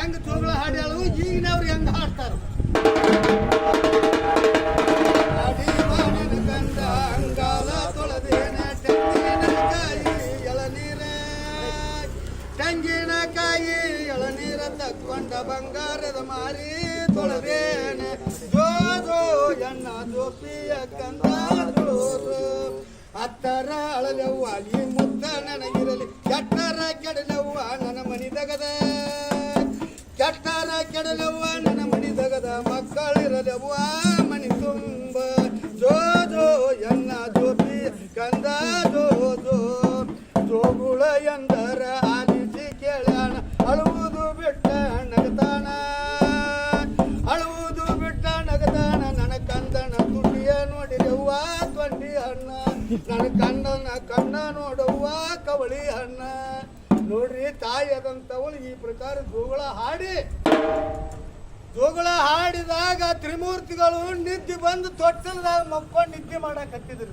ಹೆಂಗ್ ಹಾಡಿ ಹಾಡ್ಯಾಳು, ಈಗಿನವ್ರು ಹೆಂಗ ಹಾಡ್ತಾರ. ತೆಂಗಿನಕಾಯಿ ಎಳನೀರ. ತಕ್ಕೊಂಡ ಬಂಗಾರದ ಮಾರಿ ತೊಳೆದೇನೆ. ಜೋ ಜೋ, ಎಣ್ಣ ಜೋಪಿಯ ಕಂದ ಜೋರು ಹತ್ತರ ಅಳಲೆವ್ವ ನೀ ಮುದ್ದ ನನಗಿರಲಿ. ನನ್ನ ಕೆಟ್ಟರ ಕೆಡಲವ್ವ ನನ್ನ ಮನಿದಗದ ಮಕ್ಕಳಿರಲವ್ವ. ಮನಿ ತುಂಬ ಜೋ ಜೋ ಎನ್ನ ಜ್ಯೋತಿ, ಕಂದ ಜೋ ಜೋ. ಜೋಗುಳ ಎಂದರ ಆಲಿಸಿ ಕೇಳ್ಯಾಣ ಅಳುವುದು ಬಿಟ್ಟ ನಗತಾನ. ಅಳುವುದು ಬಿಟ್ಟ ನಗತಾನ, ನನ್ನ ಕಂದನ ತುಟಿಯ ನೋಡಿದೆವ್ವ, ತೊಂಡಿ ಅಣ್ಣ. ನನ್ನ ಕಂದನ ಕಣ್ಣ ನೋಡವ್ವ, ಕವಳಿ ಅಣ್ಣ. ನೋಡ್ರಿ ತಾಯಿ ಆದಂಥವಳು ಈ ಪ್ರಕಾರ ಜೋಗಳ ಹಾಡಿ. ಜೋಗಳ ಹಾಡಿದಾಗ ತ್ರಿಮೂರ್ತಿಗಳು ನಿದ್ದೆ ಬಂದು ತೊಟ್ಟಲ್ದಾಗ ಮಕ್ಕೊಂಡು ನಿದ್ದೆ ಮಾಡಕತ್ತಿದ್ರು.